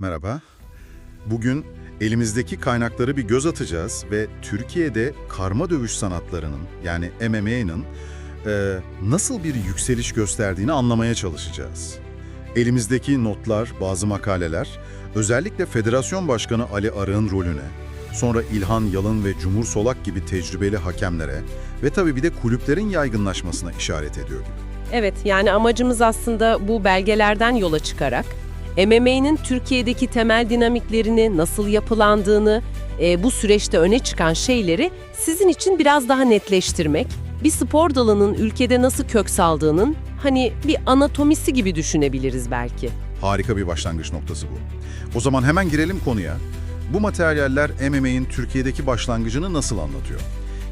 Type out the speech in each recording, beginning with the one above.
Merhaba. Bugün elimizdeki kaynakları bir göz atacağız ve Türkiye'de karma dövüş sanatlarının yani MMA'nın e, nasıl bir yükseliş gösterdiğini anlamaya çalışacağız. Elimizdeki notlar, bazı makaleler, özellikle Federasyon Başkanı Ali Arık'ın rolüne, sonra İlhan Yalın ve Cumhur Solak gibi tecrübeli hakemlere ve tabii bir de kulüplerin yaygınlaşmasına işaret ediyor gibi. Evet, yani amacımız aslında bu belgelerden yola çıkarak MMA'nin Türkiye'deki temel dinamiklerini, nasıl yapılandığını, e, bu süreçte öne çıkan şeyleri sizin için biraz daha netleştirmek, bir spor dalının ülkede nasıl kök saldığının hani bir anatomisi gibi düşünebiliriz belki. Harika bir başlangıç noktası bu. O zaman hemen girelim konuya. Bu materyaller MMA'in Türkiye'deki başlangıcını nasıl anlatıyor?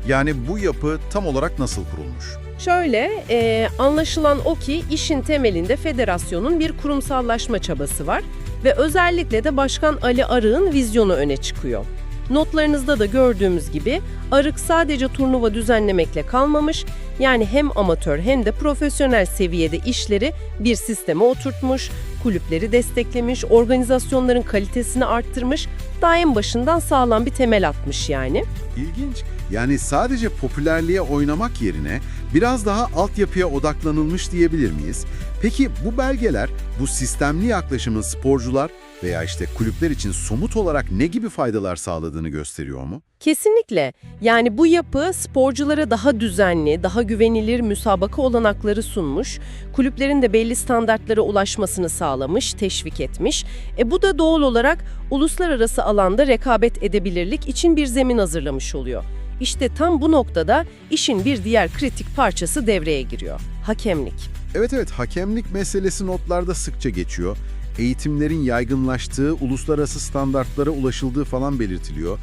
Yani bu yapı tam olarak nasıl kurulmuş? Şöyle, e, anlaşılan o ki işin temelinde federasyonun bir kurumsallaşma çabası var ve özellikle de Başkan Ali Arık'ın vizyonu öne çıkıyor. Notlarınızda da gördüğümüz gibi Arık sadece turnuva düzenlemekle kalmamış, yani hem amatör hem de profesyonel seviyede işleri bir sisteme oturtmuş, kulüpleri desteklemiş, organizasyonların kalitesini arttırmış, daha en başından sağlam bir temel atmış yani. İlginç. Yani sadece popülerliğe oynamak yerine biraz daha altyapıya odaklanılmış diyebilir miyiz? Peki bu belgeler, bu sistemli yaklaşımın sporcular veya işte kulüpler için somut olarak ne gibi faydalar sağladığını gösteriyor mu? Kesinlikle. Yani bu yapı sporculara daha düzenli, daha güvenilir müsabaka olanakları sunmuş, kulüplerin de belli standartlara ulaşmasını sağlamış, teşvik etmiş. E bu da doğal olarak uluslararası alanda rekabet edebilirlik için bir zemin hazırlamış oluyor. İşte tam bu noktada işin bir diğer kritik parçası devreye giriyor. Hakemlik. Evet evet hakemlik meselesi notlarda sıkça geçiyor. Eğitimlerin yaygınlaştığı, uluslararası standartlara ulaşıldığı falan belirtiliyor.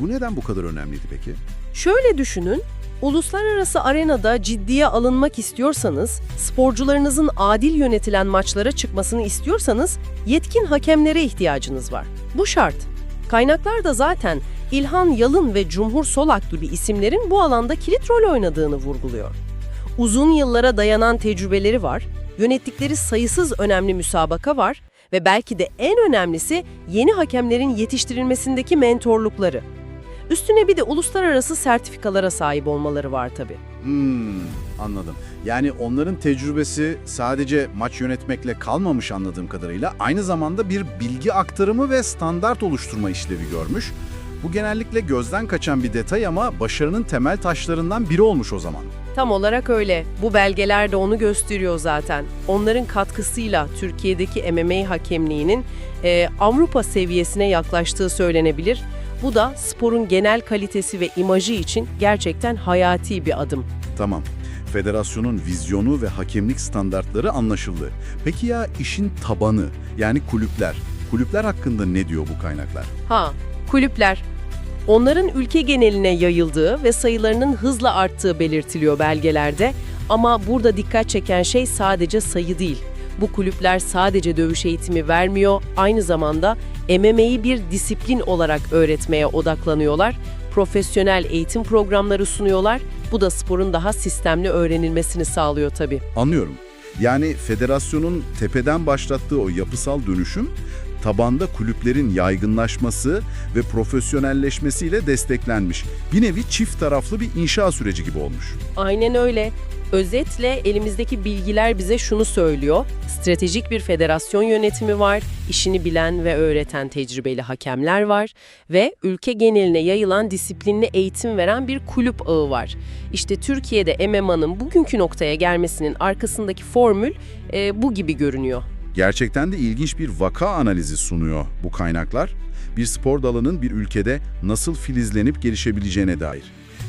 Bu neden bu kadar önemliydi peki? Şöyle düşünün, uluslararası arenada ciddiye alınmak istiyorsanız, sporcularınızın adil yönetilen maçlara çıkmasını istiyorsanız yetkin hakemlere ihtiyacınız var. Bu şart. Kaynaklar da zaten İlhan Yalın ve Cumhur Solak gibi isimlerin bu alanda kilit rol oynadığını vurguluyor. Uzun yıllara dayanan tecrübeleri var, yönettikleri sayısız önemli müsabaka var ve belki de en önemlisi yeni hakemlerin yetiştirilmesindeki mentorlukları. Üstüne bir de uluslararası sertifikalara sahip olmaları var tabii. Hmm, anladım. Yani onların tecrübesi sadece maç yönetmekle kalmamış anladığım kadarıyla aynı zamanda bir bilgi aktarımı ve standart oluşturma işlevi görmüş. Bu genellikle gözden kaçan bir detay ama başarının temel taşlarından biri olmuş o zaman. Tam olarak öyle. Bu belgeler de onu gösteriyor zaten. Onların katkısıyla Türkiye'deki MMA hakemliğinin e, Avrupa seviyesine yaklaştığı söylenebilir. Bu da sporun genel kalitesi ve imajı için gerçekten hayati bir adım. Tamam. Federasyonun vizyonu ve hakemlik standartları anlaşıldı. Peki ya işin tabanı yani kulüpler? Kulüpler hakkında ne diyor bu kaynaklar? Ha, kulüpler. Onların ülke geneline yayıldığı ve sayılarının hızla arttığı belirtiliyor belgelerde. Ama burada dikkat çeken şey sadece sayı değil. Bu kulüpler sadece dövüş eğitimi vermiyor, aynı zamanda MMA'yi bir disiplin olarak öğretmeye odaklanıyorlar. Profesyonel eğitim programları sunuyorlar. Bu da sporun daha sistemli öğrenilmesini sağlıyor tabii. Anlıyorum. Yani federasyonun tepeden başlattığı o yapısal dönüşüm tabanda kulüplerin yaygınlaşması ve profesyonelleşmesiyle desteklenmiş. Bir nevi çift taraflı bir inşa süreci gibi olmuş. Aynen öyle. Özetle elimizdeki bilgiler bize şunu söylüyor. Stratejik bir federasyon yönetimi var, işini bilen ve öğreten tecrübeli hakemler var ve ülke geneline yayılan disiplinli eğitim veren bir kulüp ağı var. İşte Türkiye'de MMA'nın bugünkü noktaya gelmesinin arkasındaki formül e, bu gibi görünüyor. Gerçekten de ilginç bir vaka analizi sunuyor bu kaynaklar. Bir spor dalının bir ülkede nasıl filizlenip gelişebileceğine dair.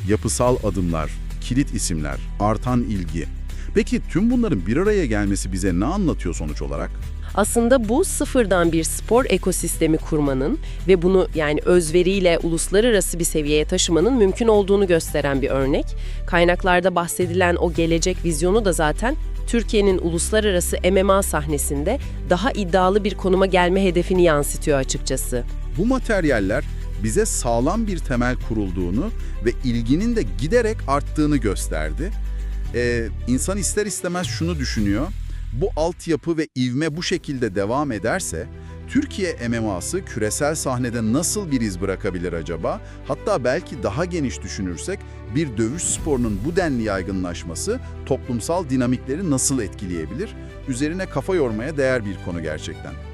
Yapısal adımlar, kilit isimler, artan ilgi. Peki tüm bunların bir araya gelmesi bize ne anlatıyor sonuç olarak? Aslında bu sıfırdan bir spor ekosistemi kurmanın ve bunu yani özveriyle uluslararası bir seviyeye taşımanın mümkün olduğunu gösteren bir örnek. Kaynaklarda bahsedilen o gelecek vizyonu da zaten Türkiye'nin uluslararası MMA sahnesinde daha iddialı bir konuma gelme hedefini yansıtıyor açıkçası. Bu materyaller bize sağlam bir temel kurulduğunu ve ilginin de giderek arttığını gösterdi. Ee, insan ister istemez şunu düşünüyor. Bu altyapı ve ivme bu şekilde devam ederse Türkiye MMA'sı küresel sahnede nasıl bir iz bırakabilir acaba? Hatta belki daha geniş düşünürsek bir dövüş sporunun bu denli yaygınlaşması toplumsal dinamikleri nasıl etkileyebilir? Üzerine kafa yormaya değer bir konu gerçekten.